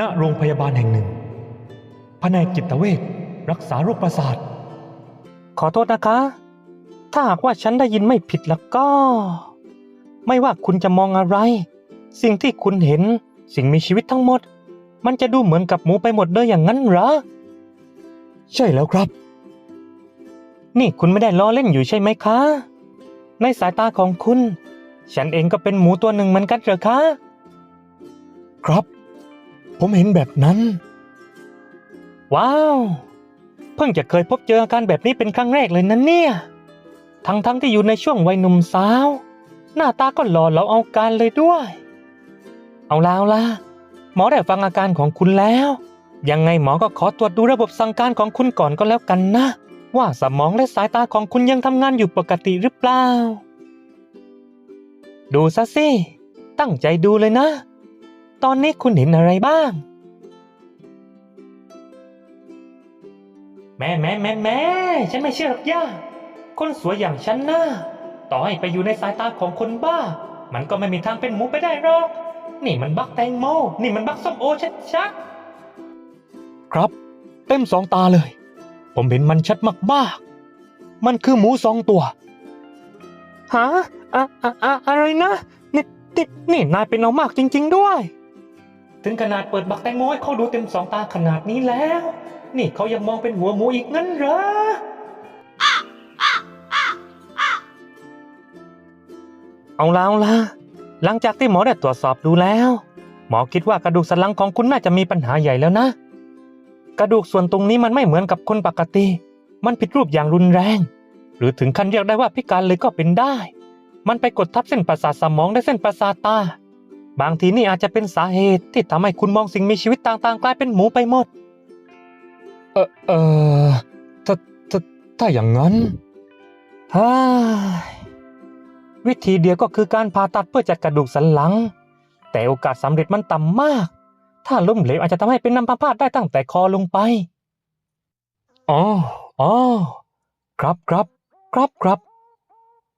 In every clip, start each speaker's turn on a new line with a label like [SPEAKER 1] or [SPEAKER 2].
[SPEAKER 1] ณโรงพยาบาลแห่งหนึ่งแผนกจิตเวชรักษาโรคประสาท
[SPEAKER 2] ขอโทษนะคะ ถ้าหากว่าฉันได้ยินไม่ผิดแล้วก็ ไม่ว่าคุณจะมองอะไร สิ่งที่คุณเห็น สิ่งมีชีวิตทั้งหมด มันจะดูเหมือนกับหมูไปหมดเลยอย่างนั้นเหรอ
[SPEAKER 1] ใช่แล้วครับ
[SPEAKER 2] นี่คุณไม่ได้ล้อเล่นอยู่ใช่ไหมคะ ในสายตาของคุณ ฉันเองก็เป็นหมูตัวหนึ่งเหมือนกันเหรอคะ
[SPEAKER 1] ครับ ผมเห็นแบบนั้น
[SPEAKER 2] ว้าว เพิ่งจะเคยพบเจออาการแบบนี้เป็นครั้งแรกเลยนะเนี่ย ทั้งๆทที่อยู่ในช่วงวัยหนุ่มสาว หน้าตาก็หล่อเหลาเอาการเลยด้วย เอาแล้วล่ะ หมอได้ฟังอาการของคุณแล้ว ยังไงหมอก็ขอตรวจดูระบบสั่งการของคุณก่อนก็แล้วกันนะ ว่าสมองและสายตาของคุณยังทำงานอยู่ปกติหรือเปล่า ดูซะสิ ตั้งใจดูเลยนะ ตอนนี้คุณเห็นอะไรบ้าง แม่แม่แม่แม่ฉันไม่เชื่อหรอกย่า คนสวยอย่างฉันนะต่อให้ไปอยู่ในสายตาของคนบ้า มันก็ไม่มีทางเป็นหมูไปได้หรอก นี่มันบักแตงโม นี่มันบักส้มโอชัด
[SPEAKER 1] ครับ เต็มสองตาเลย ผมเห็นมันชัดมากๆ มันคือหมูสองตัว
[SPEAKER 2] ๆฮะอะอะอะอะไรนะนี่นี่นี่นายเป็นเอามากจริง ๆ ด้วย ถึงขนาดเปิดบักแตงโมให้เขาดูเต็มสองตาขนาดนี้แล้ว นี่เขายังมองเป็นหัวหมูอีกงั้นเหรอ เอาแล้วล่ะหลังจากที่หมอได้ตรวจสอบดูแล้ว หมอคิดว่ากระดูกสันหลังของคุณน่าจะมีปัญหาใหญ่แล้วนะ กระดูกส่วนตรงนี้มันไม่เหมือนกับคนปกติ มันผิดรูปอย่างรุนแรง หรือถึงขั้นเรียกได้ว่าพิการเลยก็เป็นได้ มันไปกดทับเส้นประสาทสมองและเส้นประสาทตา บางทีนี่อาจจะเป็นสาเหตุที่ทำให้คุณมองสิ่งมีชีวิตต่างๆ กลายเป็นหมูไปหมด
[SPEAKER 1] เออเออถ้าถ้าถ้าอย่างนั้น
[SPEAKER 2] ฮ่าวิธีเดียวก็คือการผ่าตัดเพื่อจัดกระดูกสันหลัง แต่โอกาสสำเร็จมันต่ำมาก ถ้าล้มเหลวอาจจะทำให้เป็นน้ำพาพาดได้ตั้งแต่คอลงไป
[SPEAKER 1] อ๋ออ๋อครับครับ ครับครับ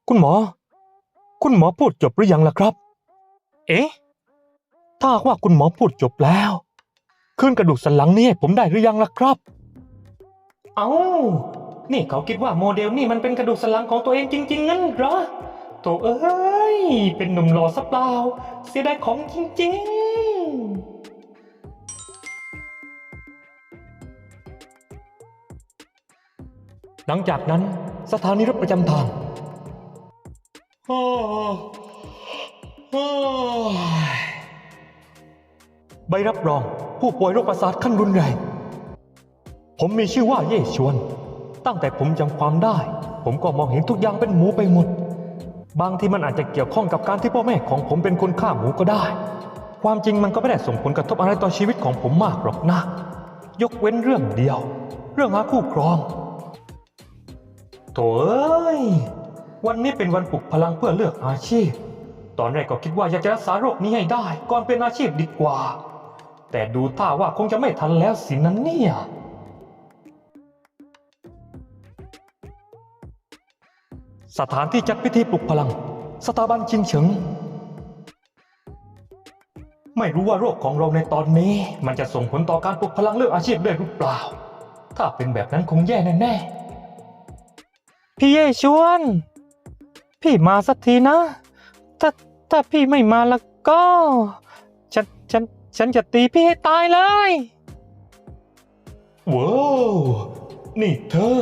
[SPEAKER 1] คุณหมอ คุณหมอพูดจบหรือยังล่ะครับ
[SPEAKER 2] เอ๊ะ
[SPEAKER 1] ถ้าหากว่าคุณหมอพูดจบแล้วคืนกระดูกสันหลังนี้ให้ผมได้หรือยังล่ะครับ
[SPEAKER 2] เอา้า นี่เขาคิดว่าโมเดลนี่มันเป็นกระดูกสันหลังของตัวเองจริง ๆ งั้นเหรอโถเอ้ย เป็นหนุ่มหล่อซะเปล่า เสียดายของจริง
[SPEAKER 1] หลังจากนั้นสถานีรถประจำทาง ใบรับรองผู้ป่วยโรคประสาทขั้นรุนแรง ผมมีชื่อว่าเย่ชวน ตั้งแต่ผมจำความได้ ผมก็มองเห็นทุกอย่างเป็นหมูไปหมด บางทีมันอาจจะเกี่ยวข้องกับการที่พ่อแม่ของผมเป็นคนฆ่าหมูก็ได้ ความจริงมันก็ไม่ได้ส่งผลกระทบอะไรต่อชีวิตของผมมากหรอกนะ ยกเว้นเรื่องเดียว เรื่องหาคู่ครอง
[SPEAKER 2] โถเอ้ยวันนี้เป็นวันปลุกพลังเพื่อเลือกอาชีพ ตอนแรกก็คิดว่าอยากจะรักษาโรคนี้ให้ได้ ก่อนเป็นอาชีพดีกว่า แต่ดูท่าว่าคงจะไม่ทันแล้วสินั้นเนี่ย
[SPEAKER 1] สถานที่จัดพิธีปลุกพลัง สถาบันชิงเฉิง ไม่รู้ว่าโรคของเราในตอนนี้ มันจะส่งผลต่อการปลุกพลังเลือกอาชีพได้หรือเปล่า ถ้าเป็นแบบนั้นคงแย่แน่
[SPEAKER 2] พี่เย่ชวน พี่มาสักทีนะ ถ้าถ้าพี่ไม่มาแล้วก็ ฉันฉัน ฉันจะตีพี่ให้ตายเลย
[SPEAKER 1] ๆว้าวนี่เธอ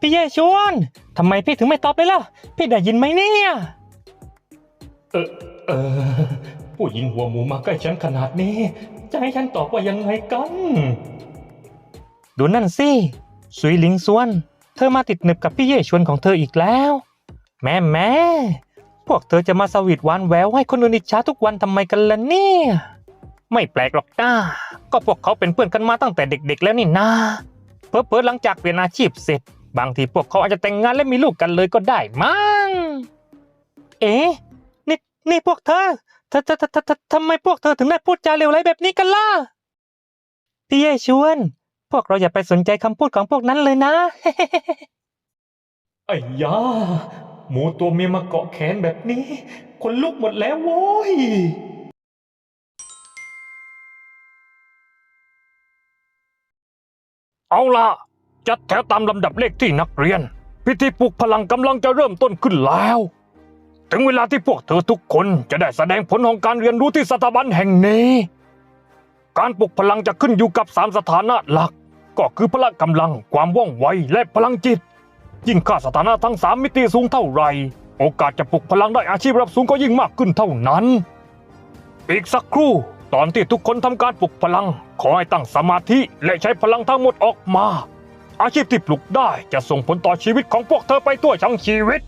[SPEAKER 2] พี่เย่ชวนทำไมพี่ถึงไม่ตอบเลยล่ะ พี่ได้ยินไหมเนี่ย
[SPEAKER 1] เออเออผู้หญิงหัวหมูมาใกล้ฉันขนาดนี้ จะให้ฉันตอบว่ายังไงกัน
[SPEAKER 2] ดูนั่นสิสุยหลิงซวน เธอมาติดหนึบกับพี่เย่ชวนของเธออีกแล้ว แม่แม่ พวกเธอจะมาสวีทหวานแววให้คนอื่นอิจฉาทุกวันทำไมกันล่ะเนี่ย ไม่แปลกหรอกนะก็พวกเขาเป็นเพื่อนกันมาตั้งแต่เด็ก ๆ แล้วนี่นาเพอเพอๆหลังจากเปลี่ยนอาชีพเสร็จ บางทีพวกเขาอาจจะแต่งงานและมีลูกกันเลยก็ได้มั้ง เอ๊ะ นี่นี่พวกเธอททททททำไมพวกเธอถึงได้พูดจาเลวร้ายแบบนี้กันล่ะ พี่เย่ชวน พวกเราอย่าไปสนใจคำพูดของพวกนั้นเลยนะ
[SPEAKER 1] ไอ้ยา หมูตัวเมียมาเกาะแขนแบบนี้ คนลุกหมดแล้วโว้ย
[SPEAKER 2] เอาล่ะ จัดแถวตามลำดับเลขที่นักเรียน พิธีปลุกพลังกำลังจะเริ่มต้นขึ้นแล้ว ถึงเวลาที่พวกเธอทุกคนจะได้แสดงผลของการเรียนรู้ที่สถาบันแห่งนี้ การปลุกพลังจะขึ้นอยู่กับสามสถานะหลัก ก็คือพละกำลัง ความว่องไวและพลังจิต ยิ่งค่าสถานะทั้งสามมิติสูงเท่าไหร่ โอกาสจะปลุกพลังได้อาชีพระดับสูงก็ยิ่งมากขึ้นเท่านั้น อีกสักครู่ ตอนที่ทุกคนทำการปลุกพลัง ขอให้ตั้งสมาธิและใช้พลังทั้งหมดออกมา อาชีพที่ปลุกได้จะส่งผลต่อชีวิตของพวกเธอไปตัวทั้งชีวิต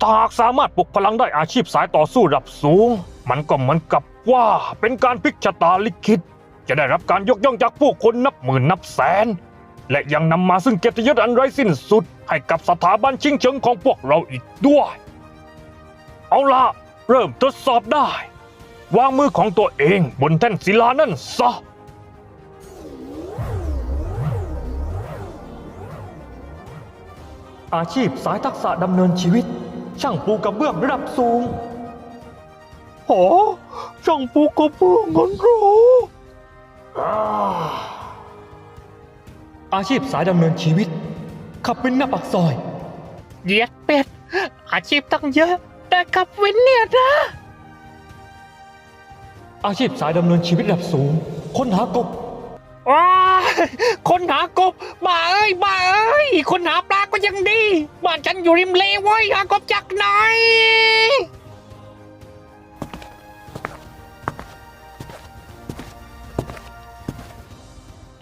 [SPEAKER 2] ถ้าหากสามารถปลุกพลังได้อาชีพสายต่อสู้ระดับสูง มันก็เหมือนกับว่าเป็นการพลิกชะตาลิขิตจะได้รับการยกย่องจากผู้คนนับหมื่นนับแสน และยังนำมาซึ่งเกียรติยศอันไร้สิ้นสุด ให้กับสถาบันชิงเฉิงของพวกเราอีกด้วย เอาละเริ่มทดสอบได้ วางมือของตัวเองบนแท่นศิลานั่นซะ
[SPEAKER 1] อาชีพสายทักษะดำเนินชีวิต ช่างปูกระเบื้องระดับสูง
[SPEAKER 2] โหช่างปูกระเบื้องงั้นรออ่า
[SPEAKER 1] อาชีพสายดำเนินชีวิต ขับวินหน้าปากซอย
[SPEAKER 2] เหยียดเป็ด อาชีพตั้งเยอะแต่กับวินเนี่ยนะ
[SPEAKER 1] อาชีพสายดำเนินชีวิตระดับสูง ค้นหากบ
[SPEAKER 2] ว้ายคนหากบบ้าเอ้ยบ้าเอ้ย คนหาปลาก็ยังดี บ้านฉันอยู่ริมเลเว้ยหากบจากไหน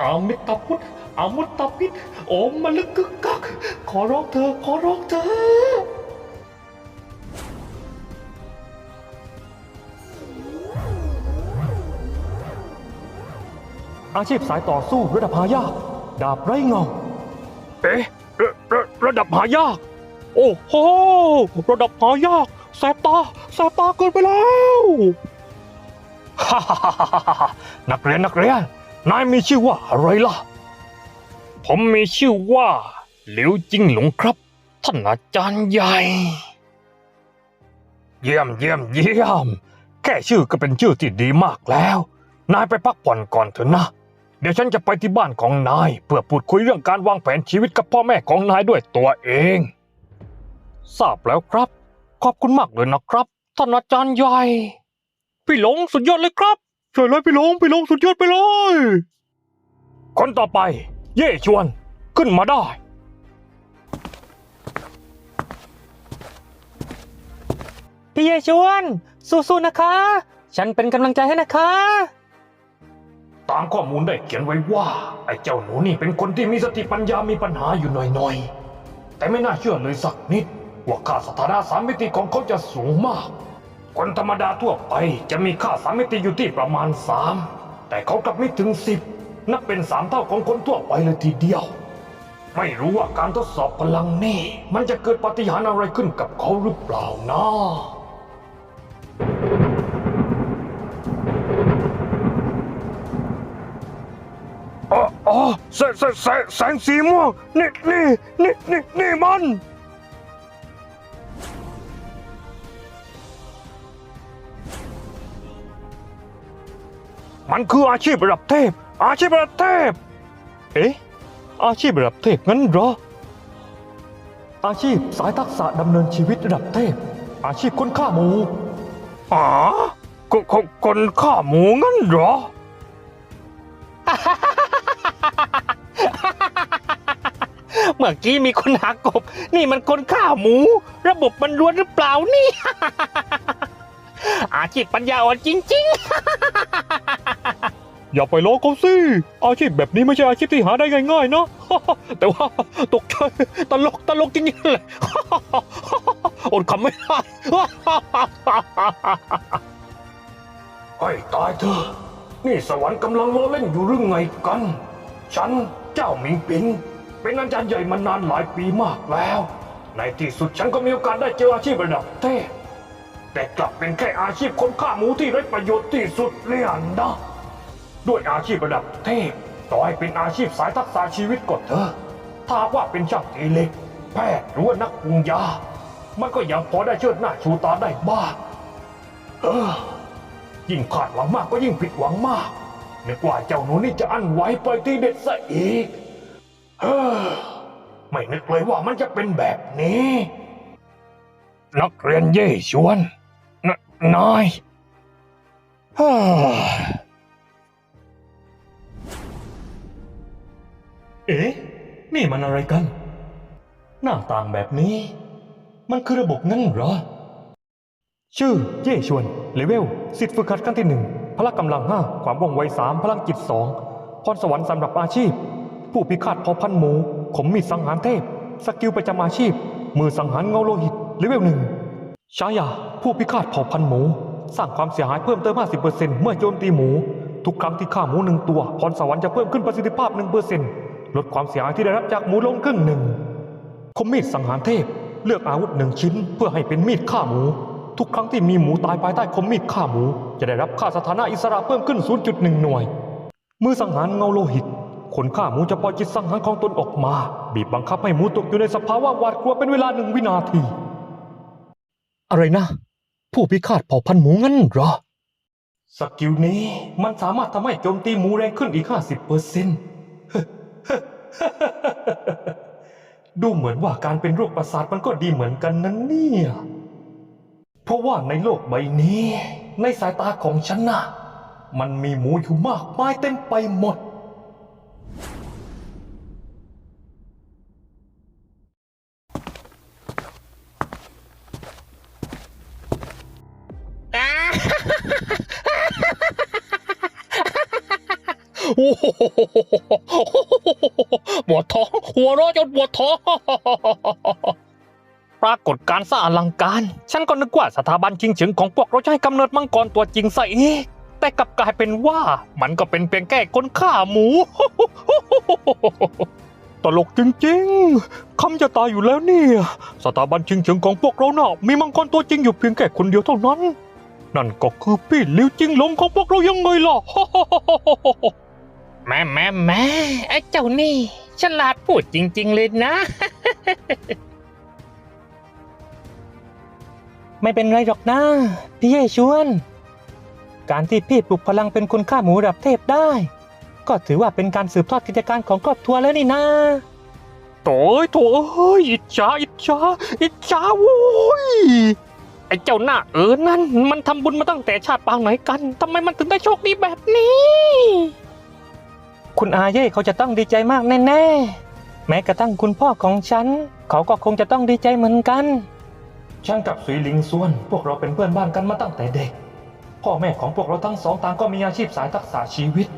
[SPEAKER 1] อามิตาพุทธ อามุตตาพิษโอมมาลึกกึกกัก ขอร้องเธอ ขอร้องเธอ อาชีพสายต่อสู้ระดับหายากดาบไร้เงา
[SPEAKER 2] เอ๊ะระระระดับหายาก โอ้โห ระดับหายากแสบตาแสบตาเกินไปแล้วฮ่าฮ่าฮ่าฮ่าฮ่านักเรียนนักเรียนนายมีชื่อว่าอะไรล่ะ ผมมีชื่อว่าหลิวจิงหลงครับ ท่านอาจารย์ใหญ่ เยี่ยมเยี่ยมเยี่ยม แค่ชื่อก็เป็นชื่อที่ดีมากแล้ว นายไปพักผ่อนก่อนเถอะนะ เดี๋ยวฉันจะไปที่บ้านของนาย เพื่อพูดคุยเรื่องการวางแผนชีวิตกับพ่อแม่ของนายด้วยตัวเอง ทราบแล้วครับ ขอบคุณมากเลยนะครับ ท่านอาจารย์ใหญ่ พี่หลงสุดยอดเลยครับช่เลยพี่หลงพี่หลงสุดยอดไปเลย คนต่อไป เย่ชวนขึ้นมาได้
[SPEAKER 1] พี่เยชวน สู้ๆนะคะ ฉันเป็นกำลังใจให้นะคะ
[SPEAKER 2] ตามข้อมูลได้เขียนไว้ว่า ไอ้เจ้าหนูนี่เป็นคนที่มีสติปัญญามีปัญหาอยู่หน่อยๆ แต่ไม่น่าเชื่อเลยสักนิด ว่าค่าสถานะสามมิติของเขาจะสูงมาก คนธรรมดาทั่วไปจะมีค่าสามมิติอยู่ที่ประมาณสามแต่เขากลับไม่ถึงสิบ นับเป็นสามเท่าของคนทั่วไปเลยทีเดียว ไม่รู้ว่าการทดสอบพลังนี่ มันจะเกิดปาฏิหาริย์อะไรขึ้นกับเขาหรือเปล่านะอ๋อแสงแสงแสงแสงสีม่วงนี่นี่นี่นี่นี่มันมันคืออาชีพระดับเทพ อาชีพระดับเทพ
[SPEAKER 1] เอ๊ะ อาชีพระดับเทพงั้นเหรอ อาชีพสายทักษะดำเนินชีวิตระดับเทพ อาชีพคนฆ่าหมู
[SPEAKER 2] อ๋อคนคนคนฆ่าหมูงั้นเหรอ
[SPEAKER 1] เมื่อกี้มีคนหากบ นี่มันคนฆ่าหมู ระบบมันรวนหรือเปล่านี่ อาชีพปัญญาอ่อนจริง
[SPEAKER 2] อย่าไปล้อเขาสิอาชีพแบบนี้ไม่ใช่อาชีพที่หาได้ง่ายๆนะแต่ว่าตกใจตลกตลกจริงๆเลยอดคำไม่ได้ไอ้ตายเถอนี่สวรรค์กำลังล้อเล่นอยู่หรือไงกัน ฉันเจ้าหมิงปิงเป็นอาจารย์ใหญ่มานานหลายปีมากแล้ว ในที่สุดฉันก็มีโอกาสได้เจออาชีพระดับเทพแต่กลับเป็นแค่อาชีพคนฆ่าหมูที่ไร้ประโยชน์ที่สุดเลยอะนะ ด้วยอาชีพระดับเทพต่อให้เป็นอาชีพสายทักษะชีวิตก็เถอะถ้าว่าเป็นช่างตีเหล็ก แพทย์หรือว่านักปรุงยา มันก็ยังพอได้เชิดหน้าชูตาได้บ้างเออ ยิ่งคาดหวังมากก็ยิ่งผิดหวังมากนึกว่าเจ้าหนูนี่จะอั้นไหวไปที่เด็ดซะอีก
[SPEAKER 1] เฮ้อไม่นึกเลยว่ามันจะเป็นแบบนี้ นักเรียนเย่ชวนนนายเฮ้อ เอ๊ะ นี่มันอะไรกัน หน้าต่างแบบนี้ มันคือระบบงั้นเหรอ ชื่อ เย่ชวน เลเวล สิทธิ์ฝึกหัดขั้นที่หนึ่ง พละกำลังห้า ความว่องไวสาม พลังจิตสอง พรสวรรค์สำหรับอาชีพ ผู้พิฆาตเผาพันหมู ขมมีดสังหารเทพ สกิลประจำอาชีพ มือสังหารเงาโลหิต เลเวลหนึ่งฉายา ผู้พิฆาตเผ่าพันหมู สร้างความเสียหายเพิ่มเติม 50%เมื่อโจมตีหมู ทุกครั้งที่ฆ่าหมูหนึ่งตัว พรสวรรค์จะเพิ่มขึ้นประสิทธิภาพ 1% ลดความเสียหายที่ได้รับจากหมูลงครึ่งหนึ่งคมมีดสังหารเทพเลือกอาวุธหนึ่งชิ้น เพื่อให้เป็นมีดฆ่าหมู ทุกครั้งที่มีหมูตายภายใต้คมมีดฆ่าหมู จะได้รับค่าสถานะอิสระเพิ่มขึ้น 0.1 หน่วย มือสังหารเงาโลหิตคนฆ่าหมูจะปล่อยจิตสังหารของตนออกมา บีบบังคับให้หมูตกอยู่ในสภาวะหวาดกลัวเป็นเวลาหนึ่งวินาที อะไรนะ ผู้พิฆาตเผ่าพันธุ์หมูงั้นเหรอ สกิลนี้มันสามารถทำให้โจมตีหมูแรงขึ้นอีก 50เปอร์เซ็นต์ ดูเหมือนว่าการเป็นโรคประสาทมันก็ดีเหมือนกันนะเนี่ย เพราะว่าในโลกใบนี้ ในสายตาของฉันนะมันมีหมูอยู่มากมายเต็มไปหมด
[SPEAKER 2] โอ้โหปวดท้องหัวเร้อจนปวดท้องปรากฏการณ์สะอลังการ ฉันก็นึกว่าสถาบันชิงฉิงของพวกเราจะให้กำเนิดมังกรตัวจริงซะอีกแต่กลับกลายเป็นว่ามันก็เป็นเพียงแค่คนฆ่าหมู ตลกจริงๆคำจะตายอยู่แล้วเนี่ยสถาบันชิงฉิงของพวกเราเน่ะมีมังกรตัวจริงอยู่เพียงแค่คนเดียวเท่านั้น นั่นก็คือพี่ลิวจิงหลงของพวกเรายังไงล่ะ แม่แม่แม่ไอ้เจ้านี่ ฉลาดพูดจริง ๆ เลยนะ ไม่เป็นไรหรอกนะพี่เยชวน การที่พี่ปลุกพลังเป็นคนฆ่าหมูระดับเทพได้ ก็ถือว่าเป็นการสืบทอดกิจการของครอบครัวแล้วนี่นะโถยโถยอิจฉาอิจฉาอิจฉาโว้ยไอ้เจ้าหน้าเออนั่น มันทำบุญมาตั้งแต่ชาติปางไหนกันทำไมมันถึงได้โชคดีแบบนี้ คุณอาเย่เขาจะต้องดีใจมากแน่ๆ แม้กระทั่งคุณพ่อของฉัน เขาก็คงจะต้องดีใจเหมือนกัน
[SPEAKER 1] ฉันกับสุยหลิงส่วน พวกเราเป็นเพื่อนบ้านกันมาตั้งแต่เด็ก พ่อแม่ของพวกเราทั้งสองต่างก็มีอาชีพสายทักษะชีวิต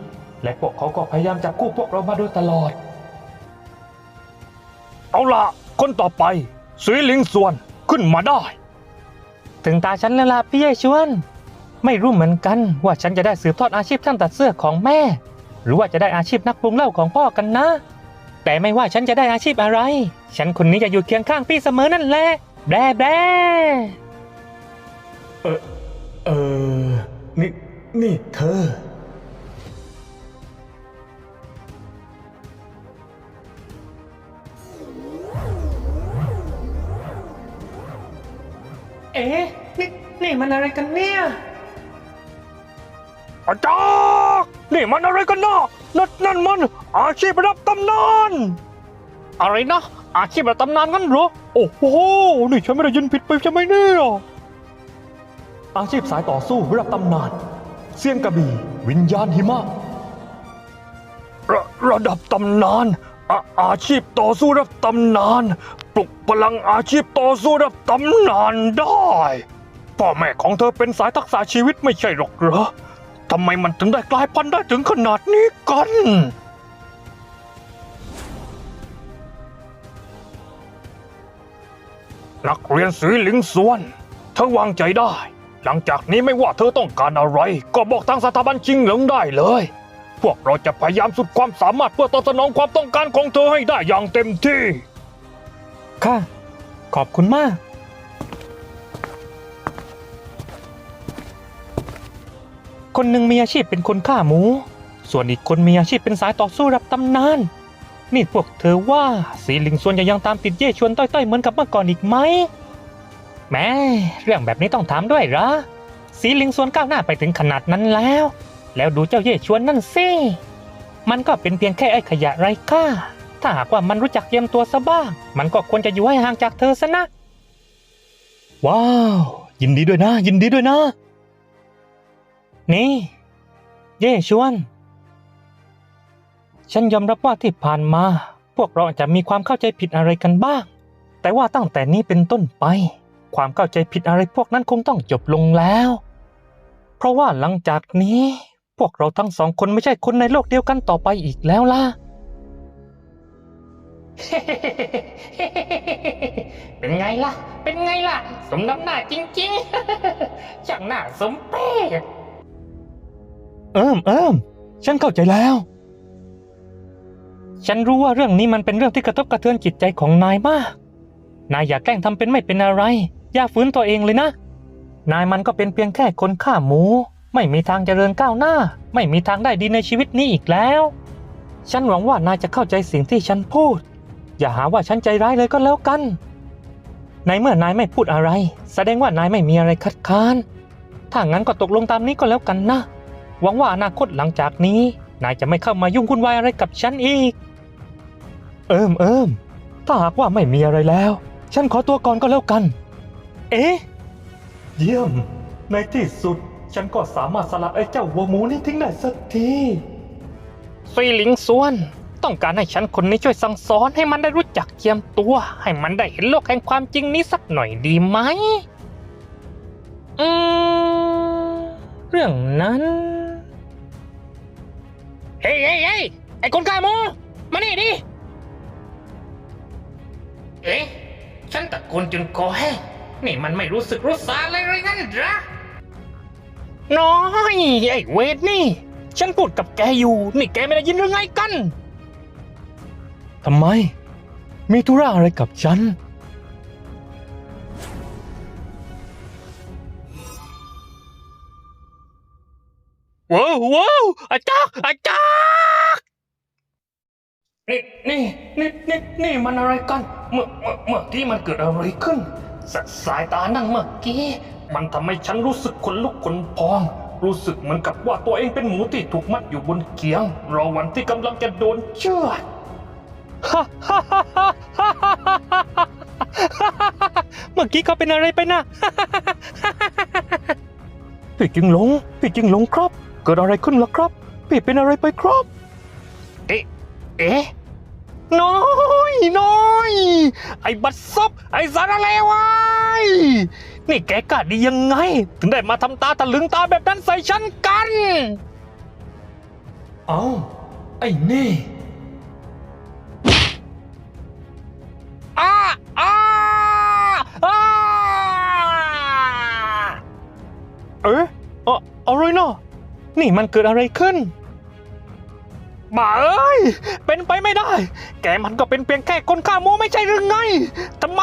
[SPEAKER 1] และพวกเขาก็พยายามจับคู่พวกเรามาโดยตลอด เอาละคนต่อไปสุยหลิงส่วนขึ้นมาได้
[SPEAKER 2] ถึงตาฉันแล้วล่ะพี่เย่ชวน ไม่รู้เหมือนกันว่าฉันจะได้สืบทอดอาชีพช่างตัดเสื้อของแม่ห รือว่าจะได้อาชีพนักปรุงเหล้าของพ่อกันนะ แต่ไม่ว่าฉันจะได้อาชีพอะไร ฉันคนนี้จะอยู่เคียงข้างพี่เสมอนั่นแหละแบร่แบร่
[SPEAKER 1] เออเออนี่นี่เธอ
[SPEAKER 2] เอ๊ะนี่นี่มันอะไรกันเนี่ย
[SPEAKER 1] อาจารย์ นี่มันอะไรกันนะนั่นนั่นมัน อาชีพระดับตำนาน
[SPEAKER 2] อะไรนะ อาชีพแบบตำนานงั้นเหรอ
[SPEAKER 1] โอ้โห นี่ฉันไม่ได้ยินผิดไปใช่ไหมเนี่ย อาชีพสายต่อสู้ระดับตำนานเซียนกระบี่ วิญญาณหิมะ ระระดับตำนานอาอาชีพต่อสู้ระดับตำนาน ปลุกพลังอาชีพต่อสู้ระดับตำนานได้ พ่อแม่ของเธอเป็นสายทักษะชีวิตไม่ใช่หรอกเหรอ ทำไมมันถึงได้กลายพันธุ์ได้ถึงขนาดนี้กัน นักเรียนสีหลิงส่วน เธอวางใจได้ หลังจากนี้ไม่ว่าเธอต้องการอะไร ก็บอกทางสถาบันชิงเหลิงได้เลย พวกเราจะพยายามสุดความสามารถเพื่อตอบสนองความต้องการของเธอให้ได้อย่างเต็มที่
[SPEAKER 2] ค่ะ ขอบคุณมาก คนหนึ่งมีอาชีพเป็นคนฆ่าหมู ส่วนอีกคนมีอาชีพเป็นสายต่อสู้รับตำนาน นี่พวกเธอว่าสีหลิงส่วนจะยังตามติดเย่ชวนต้อยๆเหมือนกับเมื่อก่อนอีกไหมแม่เรื่องแบบนี้ต้องถามด้วยเหรอสีหลิงส่วนก้าวหน้าไปถึงขนาดนั้นแล้ว แล้วดูเจ้าเย่ชวนนั่นสิมันก็เป็นเพียงแค่ไอ้ขยะไร้ค่า ถ้าหากว่ามันรู้จักเตรียมตัวซะบ้าง มันก็ควรจะอยู่ให้ห่างจากเธอซะนะ
[SPEAKER 1] ว้าว ยินดีด้วยนะ ยินดีด้วยนะ
[SPEAKER 2] นี่ เย่ชวน ฉันยอมรับว่าที่ผ่านมา พวกเราอาจจะมีความเข้าใจผิดอะไรกันบ้าง แต่ว่าตั้งแต่นี้เป็นต้นไป ความเข้าใจผิดอะไรพวกนั้นคงต้องจบลงแล้ว เพราะว่าหลังจากนี้ พวกเราทั้งสองคนไม่ใช่คนในโลกเดียวกันต่อไปอีกแล้วล่ะ
[SPEAKER 3] เป็นไงล่ะ เป็นไงล่ะ สมน้ำหน้าจริงๆ ช่างหน้าสมเพช
[SPEAKER 1] เอิมเอิมฉันเข้าใจแล้ว
[SPEAKER 2] ฉันรู้ว่าเรื่องนี้มันเป็นเรื่องที่กระทบกระเทือนจิตใจของนายมาก นายอย่าแกล้งทำเป็นไม่เป็นอะไร อย่าฝืนตัวเองเลยนะ นายมันก็เป็นเพียงแค่คนฆ่าหมู ไม่มีทางเจริญก้าวหน้า ไม่มีทางได้ดีในชีวิตนี้อีกแล้ว ฉันหวังว่านายจะเข้าใจสิ่งที่ฉันพูด อย่าหาว่าฉันใจร้ายเลยก็แล้วกัน ในเมื่อนายไม่พูดอะไร แสดงว่านายไม่มีอะไรคัดค้าน ถ้างั้นก็ตกลงตามนี้ก็แล้วกันนะ หวังว่าอนาคตหลังจากนี้ นายจะไม่เข้ามายุ่งวุ่นวายอะไรกับฉันอีก
[SPEAKER 1] เอิมเอิมถ้าหากว่าไม่มีอะไรแล้ว ฉันขอตัวก่อนก็แล้วกัน
[SPEAKER 2] เอ๊ะ
[SPEAKER 1] เยี่ยม ในที่สุด ฉันก็สามารถสลัดไอ้เจ้าวัวหมูนี่ทิ้งได้สักที
[SPEAKER 2] ซุยหลิงส่วน ต้องการให้ฉันคนนี้ช่วยสั่งสอนให้มันได้รู้จักเจียมตัว ให้มันได้เห็นโลกแห่งความจริงนี้สักหน่อยดีไหม อืม เรื่องนั้น
[SPEAKER 3] เฮ้ยเฮ้ยเฮ้ยไอ้คนกายโมมานี่ดิ เอ๊ะ ฉันตะโกนจนคอแห้งนี่มันไม่รู้สึกรู้สาอะไรเลยงั้นเหรอ
[SPEAKER 2] น้อยไอ้เวทนี่ ฉันพูดกับแกอยู่ นี่แกไม่ได้ยินหรือไงกัน
[SPEAKER 1] ทำไม มีธุระอะไรกับฉัน
[SPEAKER 2] ว้าวว้าวอาจารย์อาจารย์
[SPEAKER 3] นี่นี่นี่นี่นี่มันอะไรกัน เมื่อเมื่อเมื่อกี้มันเกิดอะไรขึ้นสสายตานั่งเมื่อกี้ มันทำให้ฉันรู้สึกขนลุกขนพอง รู้สึกเหมือนกับว่าตัวเองเป็นหมูที่ถูกมัดอยู่บนเกียง รอวันที่กำลังจะโดนเชือด
[SPEAKER 2] เมื่อกี้เขาเป็นอะไรไปนะ
[SPEAKER 1] พี่จึงหลงพี่จึงหลงครับ เกิดอะไรขึ้นล่ะครับพี่เป็นอะไรไปครับ
[SPEAKER 2] เอ๊ะ น้อยน้อย ไอ้บัดซบไอ้สารเลวไอ้นี่แกกล้าดียังไง ถึงได้มาทำตาตะลึงตาแบบนั้นใส่ฉันกัน
[SPEAKER 1] เอาไอ้นี่
[SPEAKER 2] อ้าอ้าอ้าเอ๊ะเอะอะไรเนาะ นี่มันเกิดอะไรขึ้นบ้าเอ้ย เป็นไปไม่ได้ แกมันก็เป็นเพียงแค่คนฆ่าหมูไม่ใช่หรือไงทำไม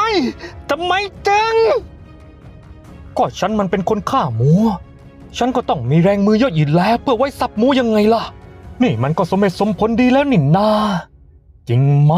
[SPEAKER 2] ทำไมจึง
[SPEAKER 1] ก็ฉันมันเป็นคนฆ่าหมู ฉันก็ต้องมีแรงมือเยอะอยู่แล้วเพื่อไว้สับหมูยังไงล่ะ นี่มันก็สมเหตุสมผลดีแล้วนี่นาจริงไหม